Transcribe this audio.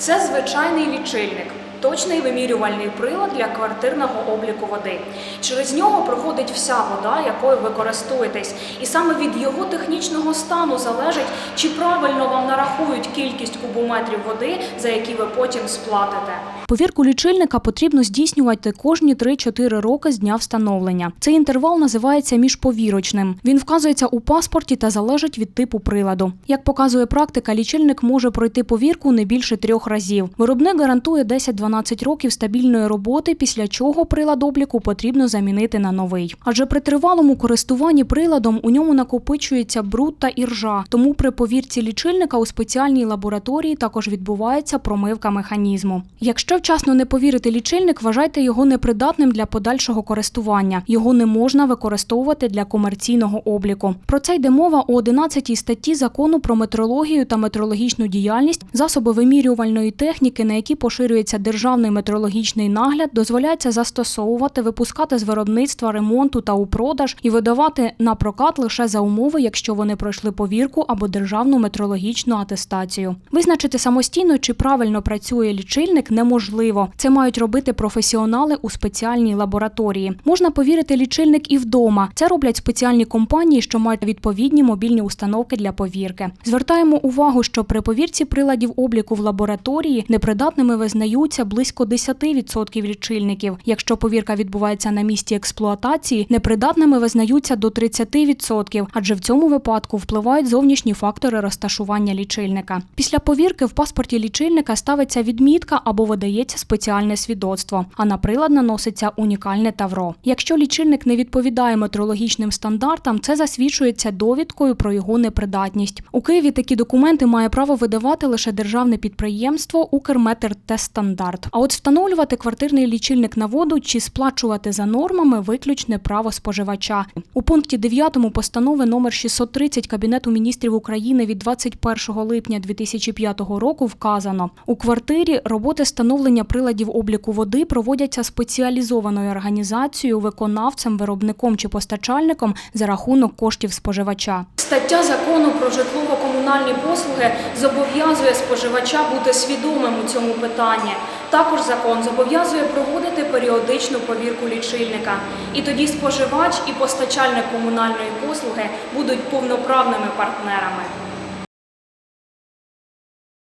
Це звичайний лічильник. Точний вимірювальний прилад для квартирного обліку води. Через нього проходить вся вода, якою ви користуєтесь, і саме від його технічного стану залежить, чи правильно вам нарахують кількість кубометрів води, за які ви потім сплатите. Повірку лічильника потрібно здійснювати кожні 3-4 роки з дня встановлення. Цей інтервал називається міжповірочним. Він вказується у паспорті та залежить від типу приладу. Як показує практика, лічильник може пройти повірку не більше трьох разів. Виробник гарантує 10-12 років стабільної роботи, після чого прилад обліку потрібно замінити на новий. Адже при тривалому користуванні приладом у ньому накопичується бруд та іржа. Тому при повірці лічильника у спеціальній лабораторії також відбувається промивка механізму. Якщо вчасно не повірити лічильник, вважайте його непридатним для подальшого користування. Його не можна використовувати для комерційного обліку. Про це йде мова у 11 статті закону про метрологію та метрологічну діяльність, засоби вимірювальної техніки, на які поширюється державний метрологічний нагляд, дозволяється застосовувати, випускати з виробництва, ремонту та у продаж і видавати на прокат лише за умови, якщо вони пройшли повірку або державну метрологічну атестацію. Визначити самостійно, чи правильно працює лічильник, неможливо. Це мають робити професіонали у спеціальній лабораторії. Можна повірити лічильник і вдома. Це роблять спеціальні компанії, що мають відповідні мобільні установки для повірки. Звертаємо увагу, що при повірці приладів обліку в лабораторії непридатними визнаються близько 10% лічильників. Якщо повірка відбувається на місці експлуатації, непридатними визнаються до 30%, адже в цьому випадку впливають зовнішні фактори розташування лічильника. Після повірки в паспорті лічильника ставиться відмітка або видається спеціальне свідоцтво, а на прилад наноситься унікальне тавро. Якщо лічильник не відповідає метрологічним стандартам, це засвідчується довідкою про його непридатність. У Києві такі документи має право видавати лише державне підприємство Укрметртестстандарт. А от встановлювати квартирний лічильник на воду чи сплачувати за нормами виключне право споживача. У пункті 9 постанови номер 630 Кабінету міністрів України від 21 липня 2005 року вказано: у квартирі роботи встановлення приладів обліку води проводяться спеціалізованою організацією, виконавцем, виробником чи постачальником за рахунок коштів споживача. Стаття закону про житлово-комунальні послуги зобов'язує споживача бути свідомим у цьому питанні. Також закон зобов'язує проводити періодичну повірку лічильника. І тоді споживач і постачальник комунальної послуги будуть повноправними партнерами.